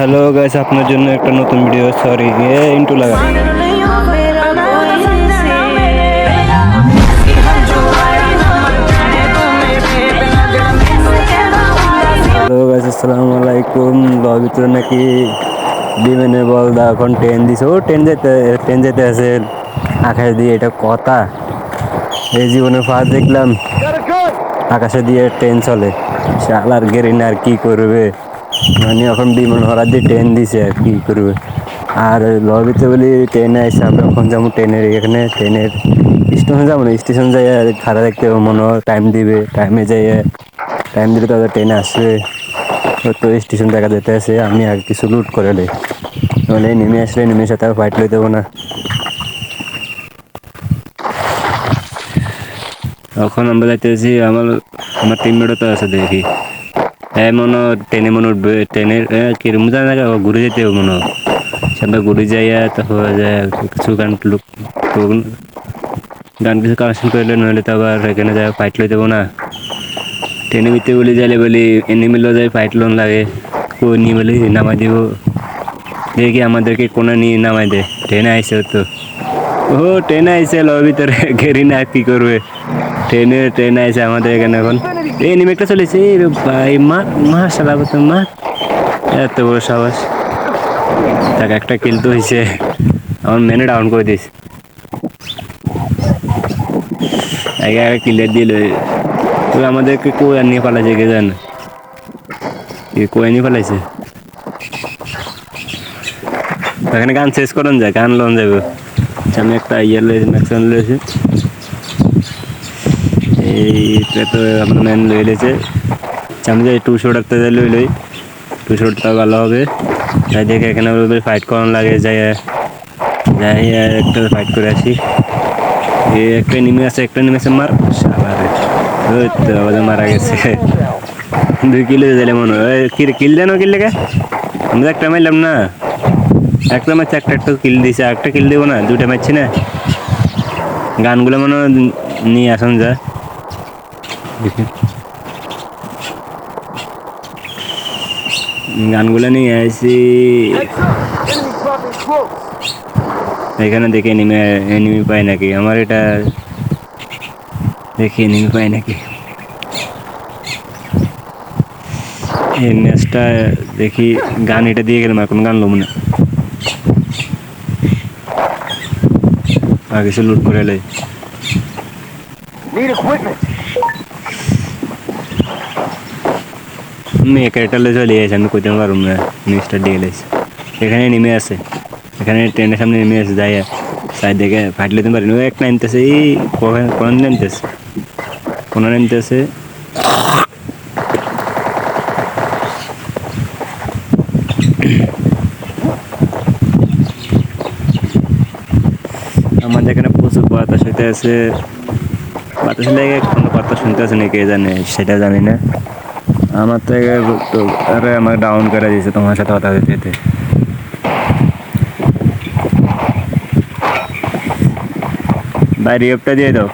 Hello guys আপনার জন্য একটা নতুন ভিডিও সরি এ ইন্টু লাগা হ্যালো গাইস আসসালামু আলাইকুম। ভিতরে নাকি বিমানের বল দা এখন ট্রেন দিছে। ও ট্রেন যেতে ট্রেন যেতে আছে। আকাশ দিয়ে এটা কথা। এই জীবনে ফার্স্ট দেখলাম। আকাশে দিয়ে ট্রেন চলে। শালার গেরিনা আর কি করবে? মানে এখন বিমান হরা দিয়ে ট্রেন দিছে আর কি করবে। আর লবিতে বলি ট্রেনে আসছে আমরা এখন যাব ট্রেনের এখানে ট্রেনের স্টেশন যাব না স্টেশন যাই খারাপ দেখতে মনে হয় টাইম দিবে টাইমে যাই টাইম দিলে তাদের ট্রেনে আসবে। তো স্টেশন দেখা যেতে আছে, আমি আর কিছু লুট করে লাই। নাহলে নেমে আসলে নেমে সাথে আর ফাইট লই দেবো না। এখন আমরা যাইতেছি, আমার আমার টিমমেটও তো আছে দেখি। মনে ট্রেনে মনে উঠবে ট্রেনের কিরম জানা ঘুরে যেতে হবে মনে সামনে ঘুরে যাইয়া তারপর কিছু গান লুক গান কিছু কালেকশন করলে নইলে তো আবার এখানে যায় ফাইট লই দেবো না। ট্রেনে ভিতরে বলি, যাইলে বলি এনিমিলও যায় ফাইট লোন লাগে, কো নি বলি, নামাই দিব। দেখি আমাদেরকে কোনা নিয়ে নামাই দে ট্রেনে আইসে তো। ও ট্রেনে আইসে ল ভিতরে ঘেরি না কি করবে? ট্রেনে ট্রেনে আইসে আমাদের এখানে এখন। এই নিমেকটা চলেছে এই রে ভাই, মা মা সালা তো মা? এত বড় সাবাস তাকে একটা কিল তো হয়েছে আমার মেনে ডাউন করে দিস আগে আগে কিলের দিল তুই আমাদেরকে কই নিয়ে পালাইছে, কে জান? কি কই নিয়ে পালাইছে? এখানে গান শেষ করুন যায়, গান লোন যাবে। আমি একটা ইয়ে ম্যাক্সিমাম লয়েছি এইটা তো আপনার ম্যান লয়ে লেছে। আমি যাই টু শোট একটা লই লই। টু শোটটা ভালো হবে। তাই দেখে, এখানে ফাইট করানো লাগে, যাই যাই একটা ফাইট করে আসি। এই একটা নেমে আছে, একটা নেমে আছে, মার ওই তো, আমাদের মারা গেছে। দুই কিলো দিলে মনে হয়। কিল দেন কিল লেগে। আমরা একটা মারলাম না। একটা ম্যাচ একটা একটা কিল দিছে। একটা কিল দেবো না দুটা মারছি না। গানগুলো মনে হয় নিয়ে আসুন যা। গানগুলো নিয়ে আসি। এখানে দেখে এনিমি এনিমি পাই নাকি? আমার এটা দেখি এনিমি পাই নাকি? এই ম্যাচটা দেখি, গান এটা দিয়ে গেলাম, এখন গান লোম না। আগে সে লুট করে লাই। Need equipment. আমি একাইটালে চলে গেছি আমি কোথাও পারুম না নিউজটা দিয়ে গেছি এখানে নেমে আছে এখানে ট্রেনের সামনে নেমে আছে যাই সাইড দেখে ফাটলে তো পারিনি। ও এক নামতেছে এই কোন- নামতেছে? কোন নামতেছে? আমাদের এখানে প্রচুর বাতাস হইতে আছে বাতাস লেগে কোনো কথা শুনতে আছে কে জানে, সেটা জানি না। আমার থেকে আরে আমাকে ডাউন করে দিয়েছে, তোমার সাথে কথা দিতে দিতে ভাই রিপটা দিয়ে দাও।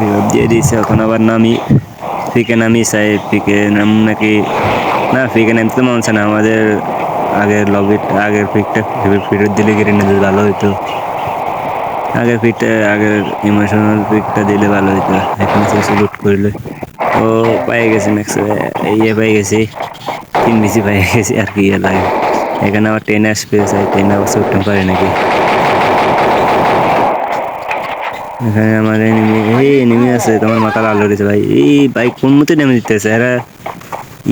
রিপ দিয়ে দিয়েছে, এখন আবার নামি, ফিকে নামি চাই, ফিকে নাম নাকি, না, ফিকে নামতে তো মনছে না, আমাদের আগের লবিট আগের পিকটা ফেরত দিলে না ভালো হইতো। আগের পিকটা আগের ইমোশনাল পিকটা দিলে ভালো হইতো। এখন লুট করলে। ও পাই গেছে ম্যাক্স ইয়ে পাই গেছি, তিন বেশি পাই গেছি, আর কি ইয়ে লাগে। এখানে আবার ট্রেনে আসবে চাই ট্রেনে অবশ্য উঠতে পারে নাকি? এখানে আমার এনিমি এই এনিমি আছে, তোমার মাথা লাল হয়েছে ভাই। এই বাইক কোন মতো নেমে দিতেছে? এরা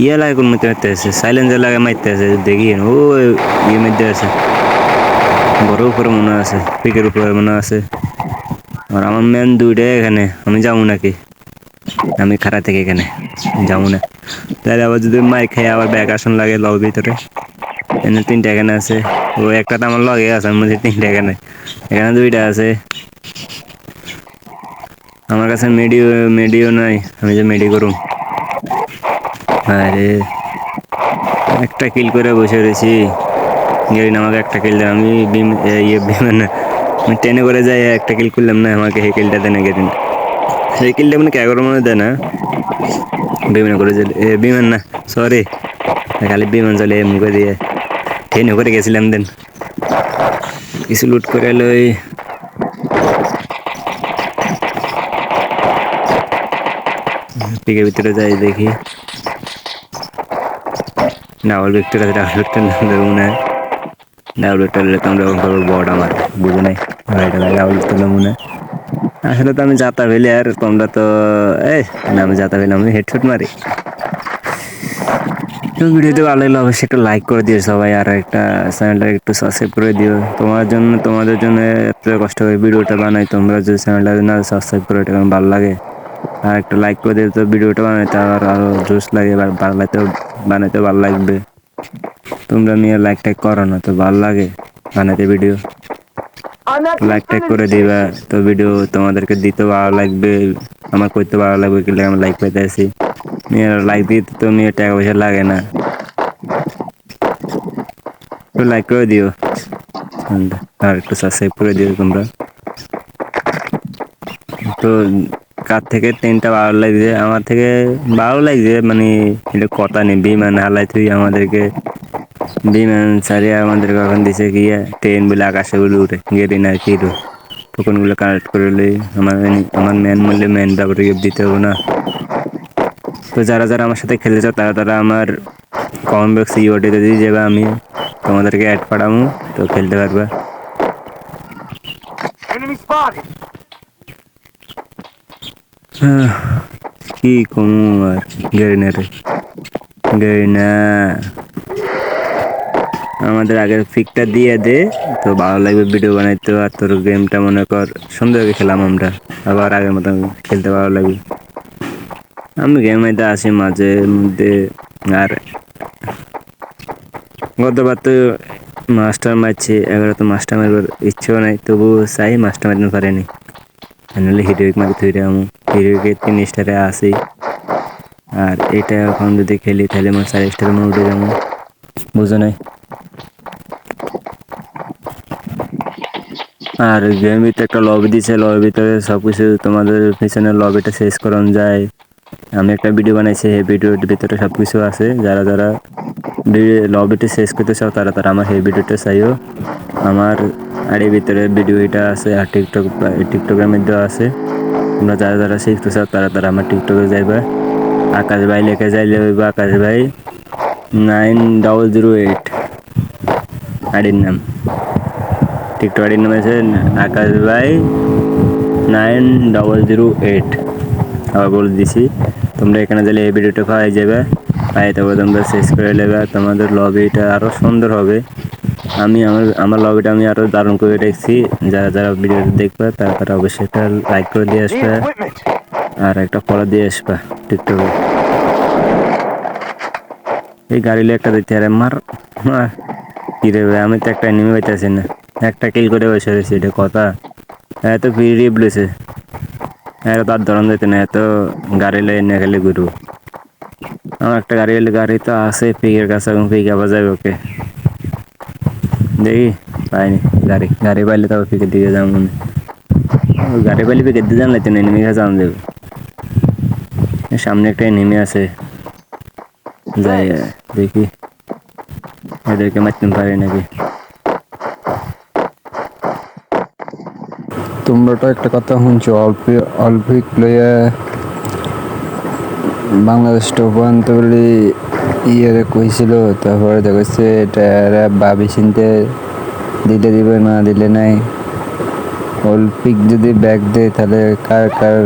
ইয়ে লাগে, কোন মতো মারতে আছে সাইলেন্সার লাগে মারতে আছে দেখি। ও ইয়ে মধ্যে আছে। বড় উপরে মনে আছে পিকের উপরে মনে আছে। আর আমার ম্যান দুইটাই এখানে, আমি যাব নাকি? আমি খারাপ থেকে এখানে, যাব না। তাহলে আবার যদি মাই খাই আবার ব্যাগ আসন লাগে লব ভিতরে। এখানে তিনটা এখানে আছে। ও একটা তো আমার লগে আছে মধ্যে তিনটা এখানে। এখানে দুইটা আছে। আমার কাছে মেডিও মেডিও নাই, আমি যে মেডি করুম। আরে, একটা কিল করে বসে রয়েছি। গেরিন আমাকে একটা কিল দেয় আমি বিম ইয়ে বিমান না, আমি ট্রেনে করে যাই, একটা কিল করলাম না, আমাকে এই কিলটা দেনে গেরিন এই কিলটা মানে এগারো মনে দেয় না? বিমান করে এ, বিমান না সরি খালি বিমান চলে মুখে দিয়ে। ট্রেনে করে গেছিলাম দেন। কিছু লুট করে লই। পিকের ভিতরে যাই দেখি। ডাবল ভিক্টর আছে ডাবল ভিক্টর মনে তোমরা বড় আমার নাই? আসলে তো আমি যাতা ফেলি আর তোমরা তো, এই, না আমি যাতা ফেলি আমি হেডশট মারি। ভিডিওটি ভালো লাগলে অবশ্যই একটা লাইক করে দিও সবাই, আর একটা চ্যানেলটা একটু সাবস্ক্রাইব করে দিও। তোমার জন্য, তোমাদের জন্য এত কষ্ট করে ভিডিওটা বানাই, তোমরা যদি চ্যানেলটা না সাবস্ক্রাইব করে, এটা ভালো লাগে? আর একটা লাইক করে দিও তো ভিডিওটা বানাইতে আর আরও জোশ লাগে বানাইতেও বানাইতে ভালো লাগবে। তোমরা নিয়ে লাইক টাইক করো না তো ভালো লাগে বানাইতে ভিডিও লাইক টাইক করে দিবা তো ভিডিও তোমাদেরকে দিতে ভালো লাগবে আমার করতে ভালো লাগবে কি আমি লাইক পাইতে আছি। মেয়েরা লাইক দিতে তো মেয়ে টাকা পয়সা লাগে না। একটু লাইক করে দিও। আর একটু সাবস্ক্রাইব করে দিও তোমরা। তো কার থেকে ট্রেনটা ভালো লাগছে? আমার থেকে ভালো লাগছে মানে এটা কথা নেই। বিমান হালাই তুই আমাদেরকে, বিমান ছাড়িয়ে আমাদের কখন দিছে গিয়ে ট্রেন বলে আকাশে বলে উঠে গেড়ি না কি টোকনগুলো কানেক্ট করে লই, আমার আমার ম্যান মূল্যে ম্যান ব্যাপারে গিফট দিতে হবে না। তো যারা যারা আমার সাথে চাও, তারা তারা আমার কমেন্ট বক্সে ইউটিউবে দিয়ে যাবে, আমি তোমাদেরকে অ্যাড পাঠাবো তো খেলতে পারবা। Enemy spotted! আহ, কি কমু আর গেড়ি না রে। গেড়ি না। আমাদের আগের ফিকটা দিয়ে দে। তো ভালো লাগবে ভিডিও বানাইতে আর তোর গেমটা মনে কর সুন্দর খেলাম আমরা। আবার আগের মতন খেলতে ভালো লাগবে। আমি গেম আইতে আসি মাঝে মধ্যে। আর গতবার তো মাস্টার মারছি এবারে তো মাস্টার মারবার ইচ্ছেও নাই তবু চাই মাস্টার মারতে পারেনি নাহলে হিরোইক মারি তুই আমি তিন স্টারে আসি আর এটা এখন যদি খেলি, তাহলে আমার চার স্টারের মনে উঠে যাব বুঝো নাই? আর গেমের ভিতরে একটা লবি দিছে। লবির ভিতরে সব কিছু তোমাদের পিছনে লবিটা শেষ করানো যায়। আমি একটা ভিডিও বানাইছি। এই ভিডিওর ভিতরে সব কিছু আছে। যারা যারা লবিটা শেষ করতে চাও, তারা তারা আমার সেই ভিডিওটা চাইও। আমার আর এই ভিতরে ভিডিও এটা আছে, আর টিকটক টিকটকের মধ্যেও আছে। তোমরা যারা যারা শিখতে চাও, তারা তারা আমার টিকটকে যাইবা। আকাশ ভাই লেখে যাইলে হইবা আকাশ ভাই নাইন ডবল জিরো এইট আইডির নাম। টিকটক আইডির নাম আছে আকাশ ভাই নাইন ডবল জিরো এইট আবার বলে দিছি, তোমরা এখানে দিলে এই ভিডিওটা পাই যাবে পাই তবে তোমরা শেষ করে নেবে তোমাদের লবিটা আরও সুন্দর হবে। আমি আমার আমার লবিটা আমি আরও দারুণ করে রেখেছি যারা যারা ভিডিওটা দেখবে, তারা তারা অবশ্যই একটা লাইক করে দিয়ে আসবে। আর একটা ফলো দিয়ে আসবা টিকটকে এই গাড়ি লিয়ে একটা দিতে আরে মার মার কি রে আমি তো একটা নেমে পাইতেছি না। একটা কিল করে বসে রয়েছি, এটা কথা। এত ফিরি বলেছে। এত তার ধরন দিতে না, এত গাড়ি লাই না খেলে ঘুরবো। আমার একটা গাড়ি এলে গাড়ি তো আছে পিকের কাছে এবং পিক আবার যাবে ওকে দেখি পাইনি গাড়ি গাড়ি পাইলে তবে পিকের দিকে যাব মনে গাড়ি পাইলে পিকের দিকে জানলে তো নেমে কাছে যাওয়া যাবে সামনে একটা নেমে আছে। যাই দেখি। এদেরকে মারতে পারে নাকি? তোমরা তো একটা কথা শুনছো অল্প অল্প লইয়া বাংলাদেশ টপান্ত বলে ইয়ে কইছিল, তারপরে দেখছে এটা ভাবি চিনতে দিলে দিবে না, দিলে নাই। অল্পিক যদি ব্যাগ দেয়, তাহলে কার কার?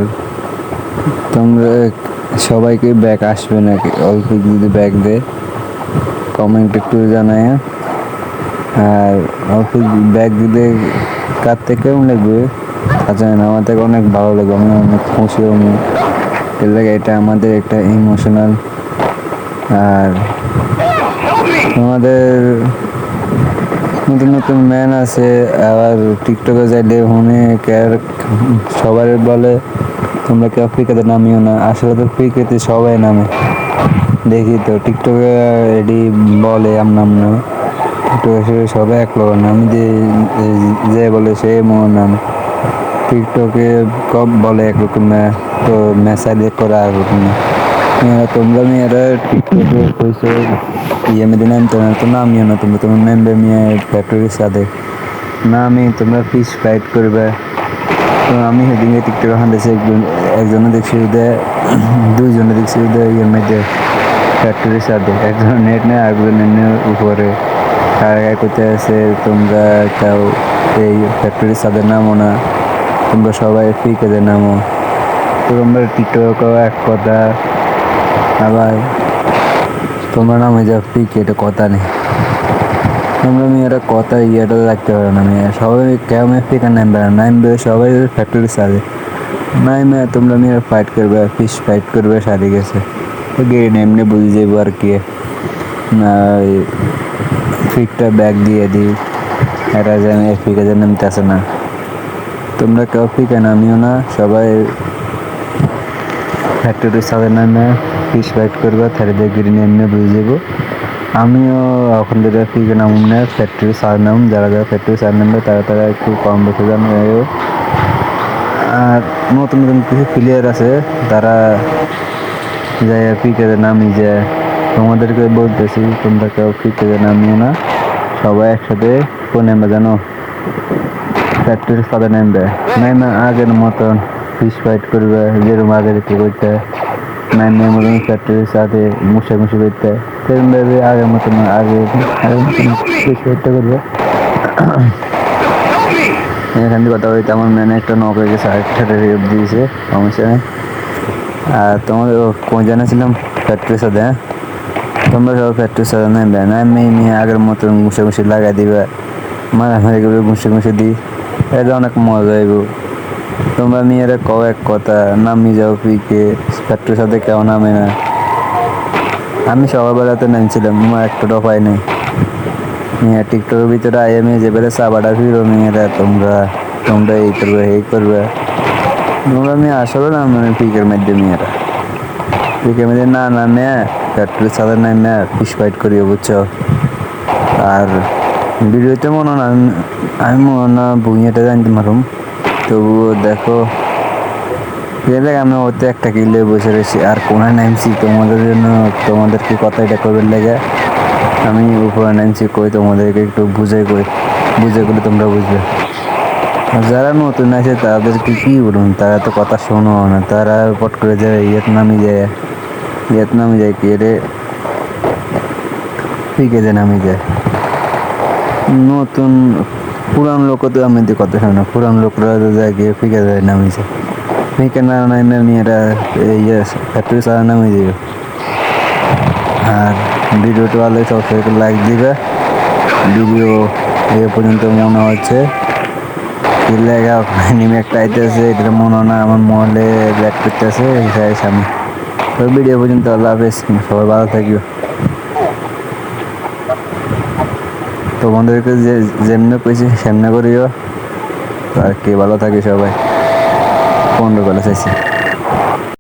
তোমরা সবাইকে ব্যাগ আসবে নাকি? অল্পিক যদি ব্যাগ দেয় কমেন্ট একটু জানায়। আর অল্পিক ব্যাগ দিলে কার থেকে লাগবে? তা আমার থেকে অনেক ভালো লাগবে, আমি অনেক খুশি হব। এর এটা আমাদের একটা ইমোশনাল আর আমাদের নতুন নতুন ম্যান আছে, আবার টিকটকে যাইলে মনে সবার বলে, তোমরা কেউ ক্রিকেটে নামিও না? আসলে তো ক্রিকেটে সবাই নামে। দেখি তো টিকটকে এডি বলে, আম নাম না। টিকটকে সবাই এক লোক নাম যে যে বলে সে মনে নাম টিকটকে কব বলে এক রকম না তো মেসাইলে করা আর মেয়েরা তোমরা মেয়েরা টিকটকে কইছো ইয়ে মেদিন নামতে না তো নামিও না তোমরা, তোমার মেম্বার মেয়ে ফ্যাক্টরির সাথে। না, আমি তোমরা ফিস ফাইট করবে। তো আমি সেদিনকে টিকটক ওখান দেখছি একজন একজনে দেখছি ওদের দুইজনে দেখছি ওদের ইয়ের মধ্যে ফ্যাক্টরির সাথে। একজন নেট নেয় নেট উপরে। কারাগার করতে আছে তোমরা কেউ এই ফ্যাক্টরির সাথে নামো না। তোমরা সবাই ফ্রি কাজে নামো। তো তোমরা টিকটক এক কথা আবার তোমরা নামে যা ফ্রি এটা কথা নেই। তোমরা মেয়েরা কথা ইয়েটা রাখতে পারো না মেয়ে। সবাই কেমন ফিকা নামবে না নামবে সবাই ফ্যাক্টরির নাই নাইমে তোমরা মেয়েরা ফাইট করবে ফিশ ফাইট করবে সারি গেছে। গিয়ে এমনি বুঝে যাব আর কি। না, ওই ফিকটা ব্যাগ দিয়ে দিই। এরা যেন ফিকা যেন নামতে আসে না। তোমরা কেউ ফিকা নামিও না। সবাই ফ্যাক্টরির সাথে নামে ফিশ ফাইট করবে, তাহলে দেখবি এমনি বুঝে যাব। আমিও এখন থেকে ফিকে নাম না ফ্যাক্টরি সার নাম যারা যারা ফ্যাক্টরি সার নামবে, তারা তারা একটু কম বেশি দাম আর নতুন নতুন কিছু প্লেয়ার আছে, তারা যাই ফিকে নামি যে, তোমাদেরকে বলতেছি, তোমরা কেউ ফিকে নামিও না। সবাই একসাথে ফোন জানো? ফ্যাক্টরি সাদা নেমবে। নাইমে আগের মতন। ফিশ ফাইট করবে যেরকম আগের কি করতে। নাইমে মতন ফ্যাক্টরির সাথে মুসে করতে। সেরকম ভাবে আগের মতন, আগে আগের মতন ফিশ ফাইটটা করবে। এখান থেকে কথা বলতে আমার মেনে একটা নক হয়ে গেছে, আরেকটা রেপ দিয়েছে সমস্যা নেই আর তোমাদের কোন জানাছিলাম ফ্যাক্টরির সাথে হ্যাঁ? তোমরা সব ফ্যাক্টরির সাথে নেবে, না? আমি আগের মতন মুসে মুসে লাগাই দিবে। মারামারি করবে মুসে মুসে দিই। এটা অনেক মজা হইব। তোমরা মেয়েরা কও এক কথা, নামি যাও পিকে ফ্যাক্টরির সাথে কেউ নামে না। আমি সকালবেলাতে নামছিলাম আমার একটা টপাই নাই। মেয়ে, টিকটকের ভিতরে আই আমি যে বেড়ে সাবাটা ফিরো মেয়েরা, তোমরা তোমরা এই করবে এই করবে। তোমরা মেয়ে আসলে না মানে পিকের মধ্যে মেয়েরা। পিকের মধ্যে না না মেয়ে ফ্যাক্টরির সাথে নাই মেয়ে ফিস ফাইট করিও, বুঝছ? আর ভিডিওতে মনে না, আমি- মনে না ভুঁইয়াটা জানতে পারুম। তবুও দেখো। গেলে আমি ওতে একটা কিলে বসে রয়েছি। আর কোনায় নামছি তোমাদের জন্য তোমাদেরকে কথা এটা করবে লেগে? আমি উপরে নামছি কই, তোমাদেরকে একটু বুঝাই কই বুঝে করে তোমরা বুঝবে। যারা নতুন আছে, তাদেরকে কি বলুন? তারা তো কথা শোনো না। তারা পট করে যায় ইয়েত নামি যায়। ইয়েত নামি যায় কি রে? ঠিক আছে নামি যায় নতুন পুরান লোক তো আমি তো কথা শোনো পুরান লোকরা তো যায় গিয়ে ফিকে যায় নামিছে ফিকে না ইয়ে ফ্যাক্টরি সারা নামে যাবে আর ভিডিওটা ভালো সবসময় লাইক দিবে। ভিডিও এ পর্যন্ত মনে হচ্ছে নিমে একটা আইতেছে এটা মনে না আমার মহলে ব্যাক করতেছে সামনে। তো ভিডিও পর্যন্ত আল্লাহ হাফেজ, সবাই ভালো থাকিও। তোমাদেরকে যে যেমনি কইছি সেমনি করিও। আর কি ভালো থাকি সবাই। পনেরো বেলা চাইছি।